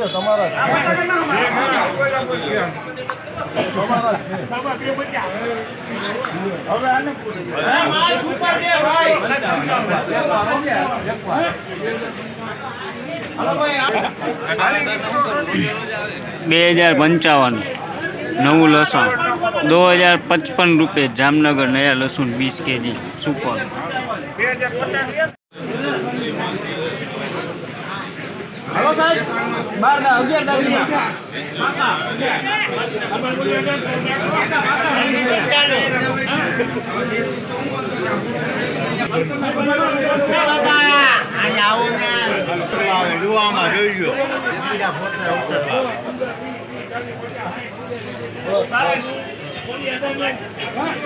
છે. તમારા બે હજાર પંચાવન નવું લસણ દો હજાર પચપન રૂપે જામનગર નયા લસુણ વીસ કેજી સુપર. બાર દા અગિયાર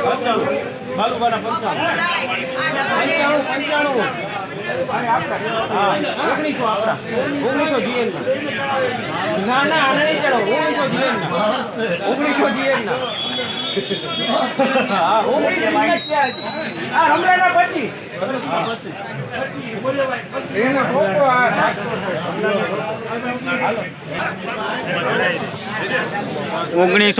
પંચાણું. પંચાણું પંચાણું. ઓગણીસો પચીસ એનો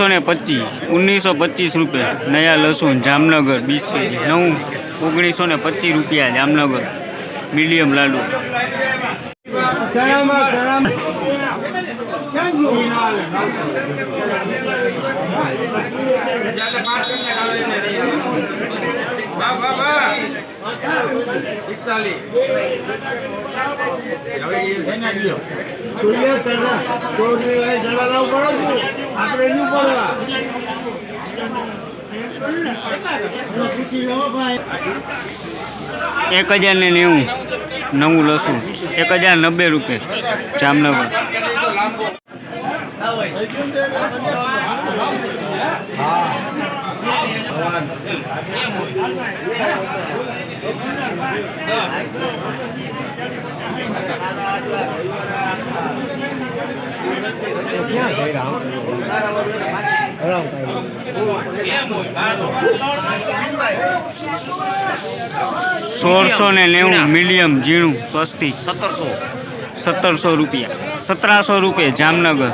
ને પચીસ ઓગણીસો પચીસ રૂપિયા. નયા લસુન જામનગર બીસ કેજી નવું. ઓગણીસો ને પચીસ રૂપિયા જામનગર. મીડિયમ લાડુ. આપણે એક હજાર ને નેવું નવું લસું એક હજાર નબ્બે રૂપિયા જામનગર. સોળસો ને નેવું મીડિયમ ઝીણું સસ્તી સત્તરસો. સત્તરસો રૂપિયા. સત્તરસો રૂપિયા જામનગર.